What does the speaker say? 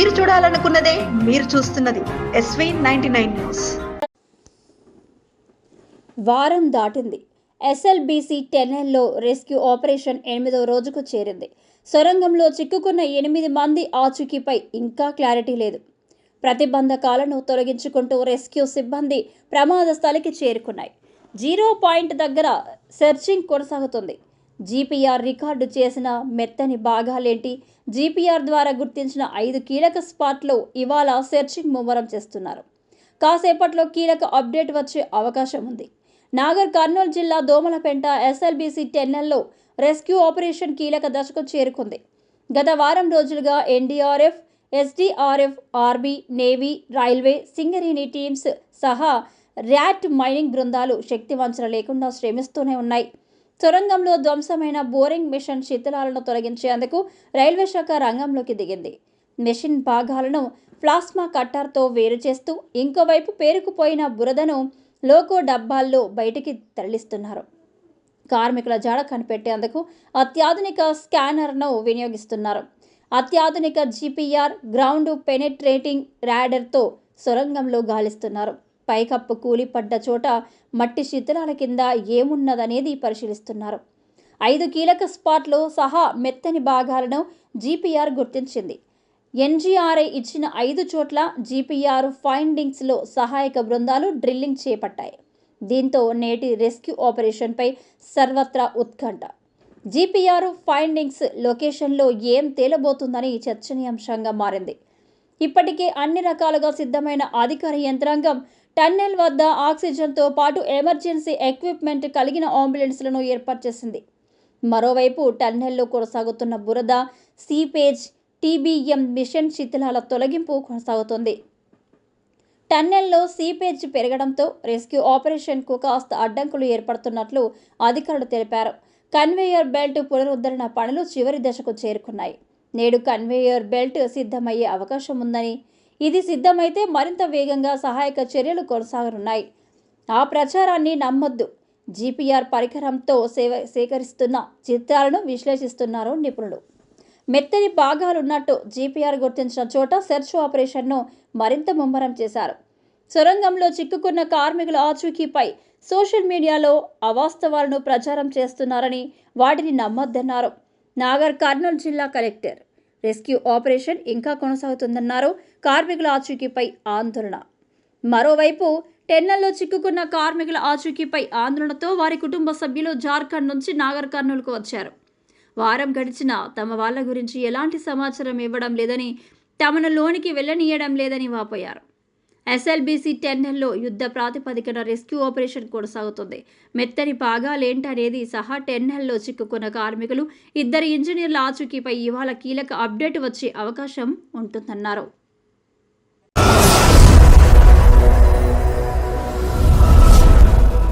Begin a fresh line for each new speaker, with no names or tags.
మీరు చూడాలనుకున్నదే మీరు చూస్తున్నది ఎస్వీ నైన్టీ నైన్ న్యూస్
వారం దాటింది. ఎస్ఎల్బీసీ టెన్నెల్లో రెస్క్యూ ఆపరేషన్ ఎనిమిదవ రోజుకు చేరింది. సొరంగంలో చిక్కుకున్న ఎనిమిది మంది ఆచూకీపై ఇంకా క్లారిటీ లేదు. ప్రతిబంధకాలను తొలగించుకుంటూ రెస్క్యూ సిబ్బంది ప్రమాద స్థలికి చేరుకున్నాయి. జీరో పాయింట్ దగ్గర సెర్చింగ్ కొనసాగుతుంది. జీపీఆర్ రికార్డు చేసిన మెత్తని భాగాలేంటి? జీపీఆర్ ద్వారా గుర్తించిన ఐదు కీలక స్పాట్లో ఇవాళ సెర్చింగ్ ముమ్మరం చేస్తున్నారు. కాసేపట్లో కీలక అప్డేట్ వచ్చే అవకాశం ఉంది. నాగర్ కర్నూలు జిల్లా దోమలపెంట ఎస్ఎల్బీసీ టెన్నెల్లో రెస్క్యూ ఆపరేషన్ కీలక దశకు చేరుకుంది. గత వారం రోజులుగా ఎన్డీఆర్ఎఫ్ ఎస్డీఆర్ఎఫ్ ఆర్బీ నేవీ రైల్వే సింగరేణి టీమ్స్ సహా ర్యాట్ మైనింగ్ బృందాలు శక్తివంచన లేకుండా శ్రమిస్తూనే ఉన్నాయి. సొరంగంలో ధ్వంసమైన బోరింగ్ మిషన్ శిథిలాలను తొలగించేందుకు రైల్వే శాఖ రంగంలోకి దిగింది. మెషిన్ భాగాలను ప్లాస్మా కట్టర్తో వేరు చేస్తూ ఇంకోవైపు పేరుకుపోయిన బురదను లోకో డబ్బాల్లో బయటికి తరలిస్తున్నారు. కార్మికుల జాడ కనిపెట్టేందుకు అత్యాధునిక స్కానర్ను వినియోగిస్తున్నారు. అత్యాధునిక G P R ground penetrating ర్యాడర్తో సొరంగంలో గాలిస్తున్నారు. పైకప్పు కూలిపడ్డ చోట మట్టి శిథిలాల కింద ఏమున్నదనేది పరిశీలిస్తున్నారు. ఐదు కీలక స్పాట్లో సహా మెత్తని భాగాలను జీపీఆర్ గుర్తించింది. ఎన్జీఆర్ఐ ఇచ్చిన ఐదు చోట్ల జీపీఆర్ ఫైండింగ్స్లో సహాయక బృందాలు డ్రిల్లింగ్ చేపట్టాయి. దీంతో నేటి రెస్క్యూ ఆపరేషన్పై సర్వత్రా ఉత్కంఠ. జీపీఆర్ ఫైండింగ్స్ లొకేషన్లో ఏం తేలబోతుందని చర్చనీయాంశంగా మారింది. ఇప్పటికే అన్ని రకాలుగా సిద్ధమైన అధికార యంత్రాంగం టన్నెల్ వద్ద ఆక్సిజన్తో పాటు ఎమర్జెన్సీ ఎక్విప్మెంట్ కలిగిన అంబులెన్స్లను ఏర్పాటు చేసింది. మరోవైపు టన్నెల్లో కొనసాగుతున్న బురద సీపేజ్ టీబీఎం మిషన్ శిథిలాల తొలగింపు కొనసాగుతుంది. టన్నెల్లో సీపేజ్ పెరగడంతో రెస్క్యూ ఆపరేషన్కు కాస్త అడ్డంకులు ఏర్పడుతున్నట్లు అధికారులు తెలిపారు. కన్వేయర్ బెల్ట్ పునరుద్ధరణ పనులు చివరి దశకు చేరుకున్నాయి. నేడు కన్వేయర్ బెల్ట్ సిద్ధమయ్యే అవకాశం ఉందని ఇది సిద్ధమైతే మరింత వేగంగా సహాయక చర్యలు కొనసాగనున్నాయి. ఆ ప్రచారాన్ని నమ్మొద్దు. జీపీఆర్ పరికరంతో సేవ సేకరిస్తున్న చిత్రాలను విశ్లేషిస్తున్నారు నిపుణులు. మెత్తని భాగాలున్నట్టు జీపీఆర్ గుర్తించిన చోట సెర్చ్ ఆపరేషన్ను మరింత ముమ్మరం చేశారు. సొరంగంలో చిక్కుకున్న కార్మికుల ఆచూకీపై సోషల్ మీడియాలో అవాస్తవాలను ప్రచారం చేస్తున్నారని వాటిని నమ్మొద్దన్నారు నాగర్ కర్నూలు జిల్లా కలెక్టర్. రెస్క్యూ ఆపరేషన్ ఇంకా కొనసాగుతుందన్నారు. కార్మికుల ఆచూకీపై ఆందోళన. మరోవైపు టెన్నెల్లో చిక్కుకున్న కార్మికుల ఆచూకీపై ఆందోళనతో వారి కుటుంబ సభ్యులు జార్ఖండ్ నుంచి నాగర్ కర్నూలుకు వచ్చారు. వారం గడిచినా తమ వాళ్ళ గురించి ఎలాంటి సమాచారం ఇవ్వడం లేదని తమను లోనికి వెళ్ళనీయడం లేదని వాపోయారు. ఎస్ఎల్బీసీ టెన్నెల్లో యుద్ధ ప్రాతిపదికన రెస్క్యూ ఆపరేషన్ కొనసాగుతుంది. మెత్తని పాగాలేంటనేది సహా టెన్నెల్లో చిక్కుకున్న కార్మికులు ఇద్దరు ఇంజనీర్ల ఆచూకీపై ఇవాళ కీలక అప్డేట్ వచ్చే అవకాశం ఉంటుందన్నారు.